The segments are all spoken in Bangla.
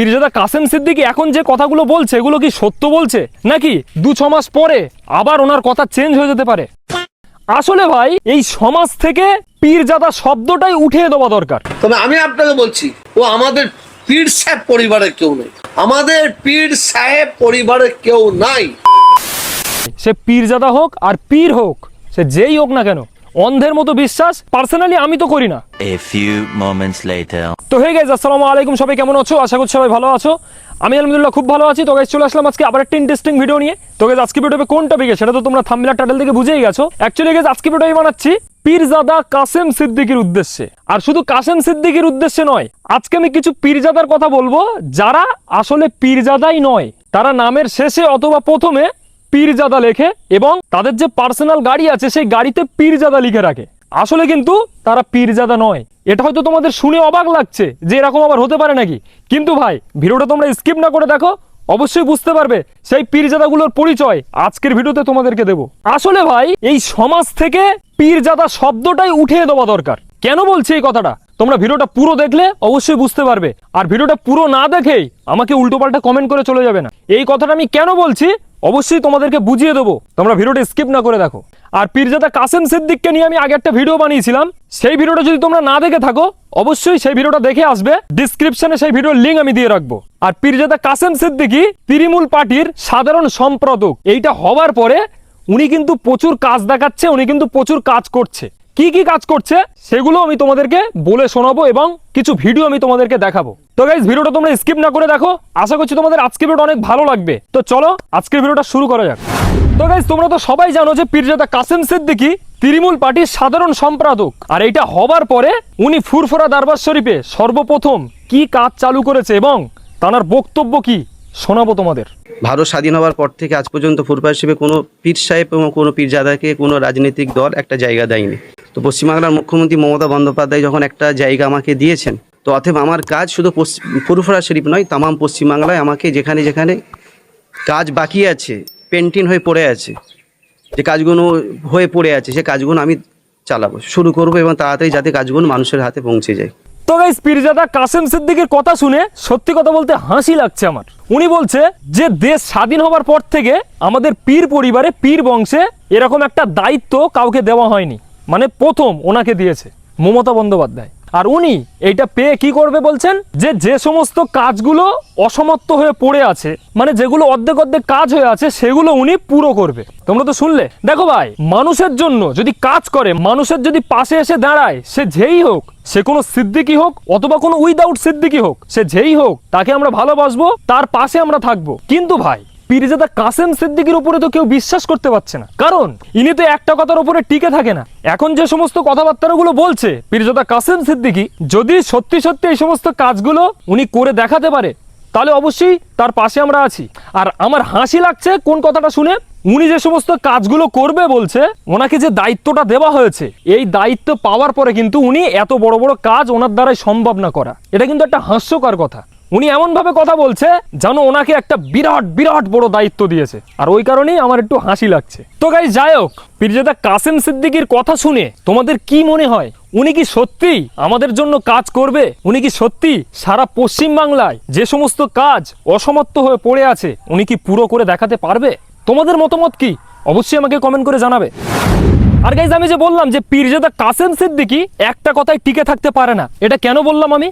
পীরজাদা কাসেম সিদ্দিকী এখন যে কথাগুলো বলছে এগুলো কি সত্য বলছে? নাকি দু ছ মাস পরে আবার ওনার কথা চেঞ্জ হয়ে যেতে পারে? আসলে ভাই এই সমাজ থেকে পীরজাদা শব্দটাই উঠিয়ে দেওয়া দরকার। তবে আমি আপনাকে বলছি ও আমাদের পীর সাহেব পরিবারের কেউ নেই। আমাদের পীর সাহেব পরিবারের কেউ নাই। সে পীরজাদা হোক আর পীর হোক সে যেই হোক না কেন অন্ধের মতো বিশ্বাস পার্সোনালি আমি তো করি না. তো হে গাইজ আসসালামু আলাইকুম সবাই কেমন আছো? আশা করছি সবাই ভালো আছো। আমি আলহামদুলিল্লাহ খুব ভালো আছি। তো গাইজ চলে আসলাম আজকে আবার একটা ইন্টারেস্টিং ভিডিও নিয়ে। তো গাইজ আজকে ভিডিওতে কোন টপিকে সেটা তো তোমরা থাম্বনেল টাইটেল থেকে বুঝেই গেছো। অ্যাকচুয়ালি গাইজ আজকে ভিডিও বানাচ্ছি পীরজাদা কাসেম সিদ্দিকির উদ্দেশ্যে। আর শুধু কাসেম সিদ্দিকির উদ্দেশ্যে নয় আজকে আমি কিছু পীরজাদার কথা বলব যারা আসলে পীরজাদাই নয় তারা নামের শেষে অথবা প্রথমে পীরজাদা লেখে এবং তাদের যে পার্সোনাল গাড়ি আছে, সেই গাড়িতে পীরজাদা লিখে রাখে। আসলে কিন্তু তারা পীরজাদা নয়। এটা হয়তো তোমাদের শুনে অবাক লাগছে যে এরকম আবার হতে পারে নাকি। কিন্তু ভাই, ভিডিওটা তোমরা স্কিপ না করে দেখো, অবশ্যই বুঝতে পারবে সেই পীরজাদাগুলোর পরিচয় আজকের ভিডিওতে তোমাদেরকে দেব। আসলে ভাই, এই সমাজ থেকে পীরজাদা শব্দটাই উঠিয়ে দেওয়া দরকার। কেন বলছি এই কথাটা? তোমরা ভিডিওটা পুরো দেখলে অবশ্যই বুঝতে পারবে। আর ভিডিওটা পুরো না দেখেই আমাকে উল্টোপাল্টা কমেন্ট করে চলে যাবে না। এই কথাটা আমি কেন বলছি? অবশ্যই তোমাদেরকে বুঝিয়ে দেবো। তোমরা ভিডিওটা স্কিপ না করে দেখো। আর পীরজাদা কাসেম সিদ্দিককে নিয়ে আমি আগে একটা ভিডিও বানিয়েছিলাম। সেই ভিডিওটা যদি তোমরা না দেখে থাকো, অবশ্যই সেই ভিডিওটা দেখে আসবে। ডিসক্রিপশনে সেই ভিডিওর লিঙ্ক আমি দিয়ে রাখব। আর পীরজাদা কাসেম সিদ্দিকি তৃণমূল পার্টির সাধারণ সম্পাদক। এইটা হবার পরে উনি কিন্তু প্রচুর কাজ দেখাচ্ছে, উনি কিন্তু প্রচুর কাজ করছে। কি কি কাজ করছে সেগুলো আমি তোমাদেরকে বলে শোনাবো এবং কিছু ভিডিও আমি তোমাদেরকে দেখাবো। তো গাইজ ভিডিওটা তোমরা স্কিপ না করে দেখো। আশা করছি তোমাদের আজকের ভিডিওটা অনেক ভালো লাগবে। তো চলো, আজকের ভিডিওটা শুরু করা যাক। তো গাইজ তোমরা তো সবাই জানো যে পীরজাদা কাসেম সিদ্দিকি তৃণমূল পার্টির সাধারণ সম্পাদক। আর এইটা হবার পরে উনি ফুরফুরা দারবার শরীফে সর্বপ্রথম কি কাজ চালু করেছে এবং তার বক্তব্য কি শোনাবো তোমাদের। ভারত স্বাধীন হওয়ার পর থেকে আজ পর্যন্ত ফুরফা হিসেবে কোনো পীর সাহেব এবং কোনো পীরজাদাকে কোনো রাজনৈতিক দল একটা জায়গা দেয়নি। তো পশ্চিমবাংলার মুখ্যমন্ত্রী মমতা বন্দ্যোপাধ্যায় যখন একটা জায়গা আমাকে দিয়েছেন, তো অতএব আমার কাজ শুধু পশ্চিম ফুরফুরা শরীফ নয়, তামাম পশ্চিমবাংলায় আমাকে যেখানে যেখানে কাজ বাকি আছে, পেন্টিং হয়ে পড়ে আছে, যে কাজগুলো হয়ে পড়ে আছে, সে কাজগুলো আমি চালাবো, শুরু করব এবং তাড়াতাড়ি যাতে কাজগুলো মানুষের হাতে পৌঁছে যায়। তো গাইস পীরজাদা কাসেম সিদ্দিকের কথা শুনে সত্যি কথা বলতে হাসি লাগছে আমার। উনি বলছে যে দেশ স্বাধীন হবার পর থেকে আমাদের পীর পরিবারে, পীর বংশে এরকম একটা দায়িত্ব কাউকে দেওয়া হয়নি। মানে প্রথম ওনাকে দিয়েছে, মমতা বন্দ্যোপাধ্যায়। আর উনি এইটা পেয়ে কি করবে বলছেন? যে যে সমস্ত কাজগুলো অসমাপ্ত হয়ে পড়ে আছে মানে যেগুলো অর্ধেক অর্ধেক কাজ হয়ে আছে, সেগুলো উনি পুরো করবে। তোমরা তো শুনলে? দেখো ভাই, মানুষের জন্য যদি কাজ করে, মানুষের যদি পাশে এসে দাঁড়ায়, সে যেই হোক, সে কোনো সিদ্দিকি হোক, অথবা কোনো উইদাউট সিদ্দিকি হোক, সে যেই হোক, তাকে আমরা ভালোবাসবো, তার পাশে আমরা থাকব। কিন্তু ভাই পীরজাদা কাসেম সিদ্দিকির উপরে তো কেউ বিশ্বাস করতে পারছে না। কারণ ইনি তো একটা কথার উপরে টিকে থাকে না। এখন যে সমস্ত কথাবার্তাগুলো বলছে পীরজাদা কাসেম সিদ্দিকি, যদি সত্যি সত্যি এই সমস্ত কাজগুলো উনি করে দেখাতে পারে, তাহলে অবশ্যই তার পাশে আমরা আছি। আর আমার হাসি লাগছে কোন কথাটা শুনে? উনি যে সমস্ত কাজগুলো করবে বলছে, ওনাকে যে দায়িত্বটা দেওয়া হয়েছে, এই দায়িত্ব পাওয়ার পরে কিন্তু উনি এত বড় বড় কাজ ওনার দ্বারাই সম্ভব না করা। এটা কিন্তু একটা হাস্যকর কথা। উনি এমন ভাবে কথা বলছে যেন ওনাকে একটা বিরাট বিরাট বড় দায়িত্ব দিয়েছে। আর ওই কারণেই আমার একটু হাসি লাগছে। তো গাই যাই হোক, পিরজাদা কাসেম সিদ্দিকির কথা শুনে তোমাদের কি মনে হয়? উনি কি সত্যি আমাদের জন্য কাজ করবে? উনি কি সত্যি সারা পশ্চিম বাংলায় যে সমস্ত কাজ অসমাপ্ত হয়ে পড়ে আছে, উনি কি পুরো করে দেখাতে পারবে? তোমাদের মতামত কি? অবশ্যই আমাকে কমেন্ট করে জানাবে। আর গাইজ আমি যে বললাম যে পীরজাদা কাসেম সিদ্দিকি একটা কথায় টিকে থাকতে পারে না, এটা কেন বললাম আমি?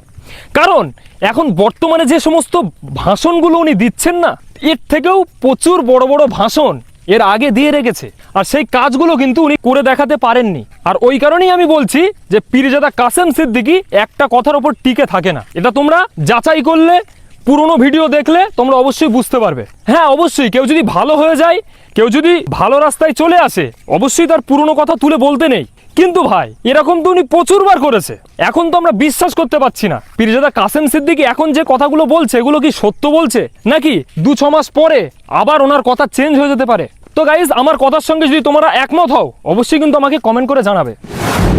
কারণ এখন বর্তমানে যে সমস্ত ভাষণগুলো উনি দিচ্ছেন না, এর থেকেও প্রচুর বড় বড় ভাষণ এর আগে দিয়ে রেখেছে। আর সেই কাজগুলো কিন্তু উনি করে দেখাতে পারেননি। আর ওই কারণেই আমি বলছি যে পীরজাদা কাসেম সিদ্দিকি একটা কথার ওপর টিকে থাকে না। এটা তোমরা যাচাই করলে পুরনো ভিডিও দেখলে তোমরা অবশ্যই বুঝতে পারবে। হ্যাঁ অবশ্যই, কেউ যদি ভালো হয়ে যায়, কেউ যদি ভালো রাস্তায় চলে আসে, অবশ্যই তার পুরনো কথা তুলে বলতে নেই। কিন্তু ভাই, এরকম তো উনি প্রচুরবার করেছে। এখন তো আমরা বিশ্বাস করতে পারছি না। পিরিজাদা কাসেম সিদ্দিকি এখন যে কথাগুলো বলছে, এগুলো কি সত্য বলছে? নাকি দু ছ মাস পরে আবার ওনার কথা চেঞ্জ হয়ে যেতে পারে? তো গাইজ আমার কথার সঙ্গে যদি তোমরা একমত হও, অবশ্যই কিন্তু আমাকে কমেন্ট করে জানাবে।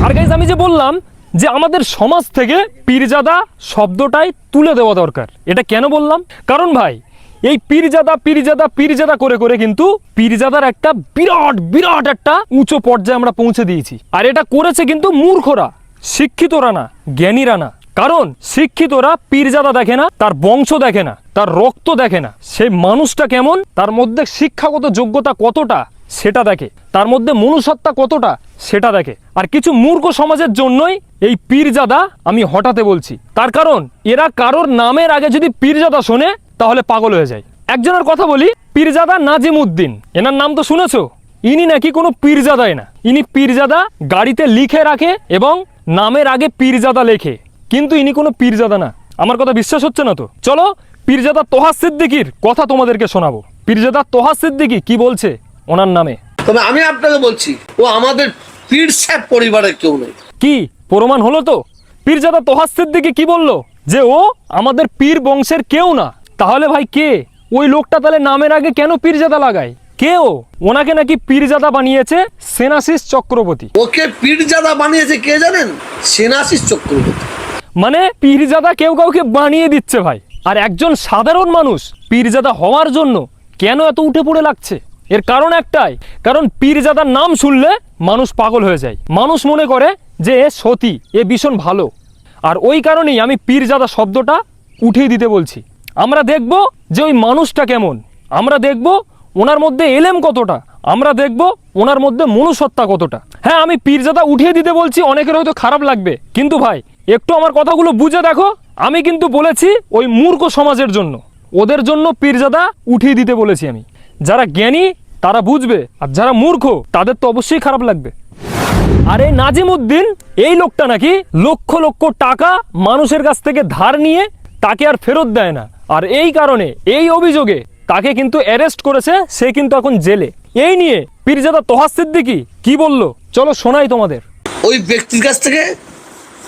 আর গাইজ আমি যে বললাম যে আমাদের সমাজ থেকে পীরজাদা শব্দটাই তুলে দেওয়া দরকার। এটা কেন বললাম? কারণ ভাই, এই পীরজাদা পীরজাদা পীরজাদা করে করে কিন্তু পীরজাদার একটা বিরাট বিরাট একটা উঁচু পর্যায়ে আমরা পৌঁছে দিয়েছি। আর এটা করেছে কিন্তু মূর্খরা, শিক্ষিতরা না, জ্ঞানীরা না। কারণ শিক্ষিতরা পীরজাদা দেখে না, তার বংশ দেখে না, তার রক্ত দেখে না। সেই মানুষটা কেমন? তার মধ্যে শিক্ষাগত যোগ্যতা কতটা? সেটা দেখে। তার মধ্যে মনুষ্যত্বা কতটা, সেটা দেখে। আর কিছু মূর্খ সমাজের জন্যই এই পীরজাদা আমি হঠাতে বলছি। তার কারণ, এরা কারোর নামের আগে যদি পীরজাদা শোনে, তাহলে পাগল হয়ে যায়। একজনের কথা বলি, পীরজাদা নাজিম উদ্দিন এনার নাম তো শুনেছো? ইনি নাকি কোনো পীরজাদাই না। ইনি পীরজাদা গাড়িতে লিখে রাখে এবং নামের আগে পীরজাদা লেখে। কিন্তু ইনি কোনো পীরজাদা না। আমার কথা বিশ্বাস হচ্ছে না তো? চলো, পীরজাদা তোহা সিদ্দিকির কথা তোমাদেরকে শোনাবো। পীরজাদা তোহা সিদ্দিকি কি বলছে? ওনার নামে। তবে আমি আপনাকে বলছি ও আমাদের পীর সাহেব পরিবারের কেউ নেই। কি? প্রমাণ হলো তো? পীরজাদা তোহা সিদ্দিকি কি বলল? যে ও আমাদের পীর বংশের কেউ না। তাহলে ভাই কে? ওই লোকটা তাহলে নামের আগে কেন পীরজাদা লাগায়? কে ও? ওনাকে নাকি পীরজাদা বানিয়েছে সেনাসিস চক্রবর্তী। ওকে পীরজাদা বানিয়েছে কে জানেন? সেনাশিস চক্রবর্তী। মানে পীরজাদা কেউ কাউকে বানিয়ে দিচ্ছে ভাই। আর একজন সাধারণ মানুষ পীরজাদা হওয়ার জন্য কেন এত উঠে পড়ে লাগছে? এর কারণ একটাই, কারণ পীরজাদার নাম শুনলে মানুষ পাগল হয়ে যায়। মানুষ মনে করে যে এ সতী, এ ভীষণ ভালো। আর ওই কারণেই আমি পীরজাদা শব্দটা উঠিয়ে দিতে বলছি। আমরা দেখব যে ওই মানুষটা কেমন। আমরা দেখব ওনার মধ্যে এলেম কতটা। আমরা দেখব ওনার মধ্যে মনুষ্যত্বা কতটা। হ্যাঁ আমি পীরজাদা উঠিয়ে দিতে বলছি, অনেকের হয়তো খারাপ লাগবে। কিন্তু ভাই, একটু আমার কথাগুলো বুঝে দেখো। আমি কিন্তু বলেছি ওই মূর্খ সমাজের জন্য। ওদের জন্য পীরজাদা উঠিয়ে দিতে বলেছি আমি। যারা জ্ঞানী তারা বুঝবে আর যারা মূর্খ তাদের তো অবশ্যই খারাপ লাগবে। আর এই নাজিম উদ্দিন এই লোকটা নাকি লক্ষ লক্ষ টাকা মানুষের কাছ থেকে ধার নিয়ে তাকে আর ফেরত দেয় না। আর এই কারণে এই অভিযোগে তাকে কিন্তু অ্যারেস্ট করেছে সে কিন্তু এখন জেলে। এই নিয়ে পীরজাদা তোহা সিদ্দিকি কি বলল? চলো শোনাই তোমাদের। ওই ব্যক্তির কাছ থেকে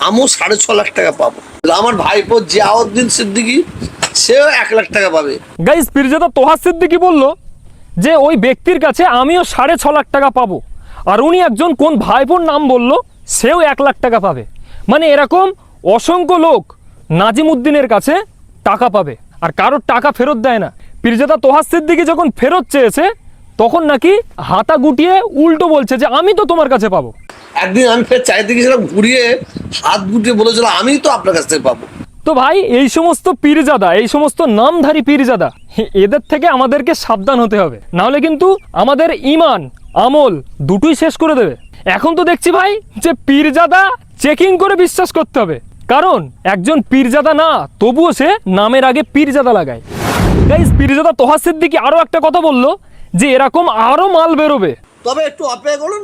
আমিও সাড়ে ছ লাখ টাকা পাবো। আমার ভাইপো জিয়াউদ্দিন সিদ্দিকি সেও এক লাখ টাকা পাবে। গাইজ পীরজাদা তোহা সিদ্দিকি বলল যে ওই ব্যক্তির কাছে আমিও সাড়ে ছ লাখ টাকা পাবো। আর উনি একজন কোন ভাইপোর নাম বলল, সেও এক লাখ টাকা পাবে। মানে এরকম অসংখ্য লোক নাজিম উদ্দিনের কাছে টাকা পাবে। আর কারোর টাকা ফেরত দেয় না। পীরজাদা তোহা সিদ্দিকি যখন ফেরত চেয়েছে, তখন নাকি হাতা গুটিয়ে উল্টো বলছে যে, আমি তো তোমার কাছে পাবো। একদিন আমি ফের চাইতে গেছিলাম ঘুরিয়ে হাত গুটিয়ে বলেছিল আমি তো আপনার কাছ থেকে পাবো। তো ভাই এই সমস্ত পীরজাদা এই সমস্ত নামধারী পীরজাদা এদের থেকে আমাদেরকে সাবধান হতে হবে। নাহলে কিন্তু আমাদের ইমান আমল দুটোই শেষ করে দেবে। এখন তো দেখছি ভাই যে পীরজাদা চেকিং করে বিশ্বাস করতে হবে। কারণ একজন পীরজাদা না তবুও সে নামের আগে পীরজাদা লাগায়। গাইস পীরজাদা তোহা সিদ্দিকি আরও একটা কথা বলল যে এরকম আরও মাল বেরোবে। তবে একটু অপেক্ষা করুন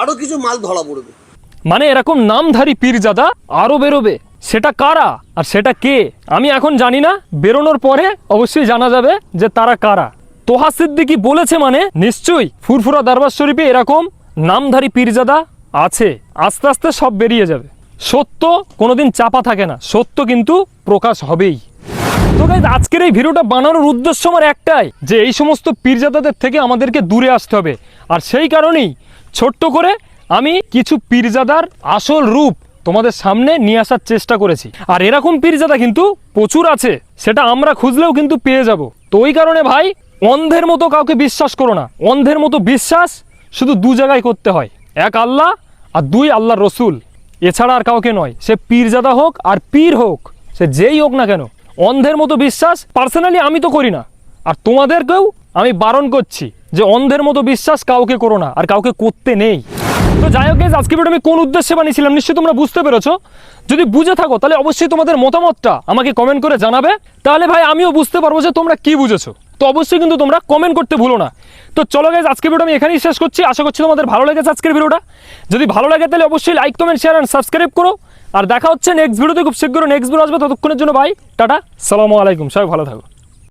আরও কিছু মাল ধরা পড়বে। মানে এরকম নামধারী পীরজাদা আরও বেরোবে। সেটা কারা আর সেটা কে? আমি এখন জানি না। বেরোনোর পরে অবশ্যই জানা যাবে যে তারা কারা। তোহা সিদ্দিকি বলেছে মানে নিশ্চয়ই ফুরফুরা দরবার শরীফে এরকম নামধারী পীরজাদা আছে। আস্তে আস্তে সব বেরিয়ে যাবে। সত্য কোনোদিন চাপা থাকে না। সত্য কিন্তু প্রকাশ হবেই। তো গাইজ আজকের এই ভিডিওটা বানানোর উদ্দেশ্য আমার একটাই, যে এই সমস্ত পীরজাদাদের থেকে আমাদেরকে দূরে আসতে হবে। আর সেই কারণেই ছোট্ট করে আমি কিছু পীরজাদার আসল রূপ তোমাদের সামনে নিয়ে আসার চেষ্টা করেছি। আর এরকম পীরজাদা কিন্তু প্রচুর আছে, সেটা আমরা খুঁজলেও কিন্তু পেয়ে যাব। তো ওই কারণে ভাই, অন্ধের মতো কাউকে বিশ্বাস করো না। অন্ধের মতো বিশ্বাস শুধু দু জায়গায় করতে হয়। এক আল্লাহ আর দুই আল্লাহর রসুল। এছাড়া আর কাউকে নয়, সে পীরজাদা হোক আর পীর হোক, সে যেই হোক না কেন, অন্ধের মতো বিশ্বাস পার্সোনালি আমি তো করি না। আর তোমাদেরকেও আমি বারণ করছি যে অন্ধের মতো বিশ্বাস কাউকে করো না, আর কাউকে করতে নেই। তো যাই হোক আজকে ভিডিও আমি কোন উদ্দেশ্যে বানিয়েছিলাম নিশ্চয়ই তোমরা বুঝতে পেরেছ। যদি বুঝে থাকো, তাহলে অবশ্যই তোমাদের মতামতটা আমাকে কমেন্ট করে জানাবে। তাহলে ভাই, আমিও বুঝতে পারব যে তোমরা কি বুঝেছ। তো অবশ্যই কিন্তু তোমরা কমেন্ট করতে ভুলো না। তো চলো গাইজ আজকে ভিডিও আমি এখানেই শেষ করছি। আশা করছি তোমাদের ভালো লেগেছে আজকের ভিডিওটা যদি ভালো লাগে, তাহলে অবশ্যই like comment share and subscribe করো। আর দেখা হচ্ছে নেক্সট ভিডিওতে খুব শীঘ্র নেক্সট ভিডিও আসবে। ততক্ষণের জন্য ভাই, টাটা, সালামু আলাইকুম। সবাই ভালো থাকো।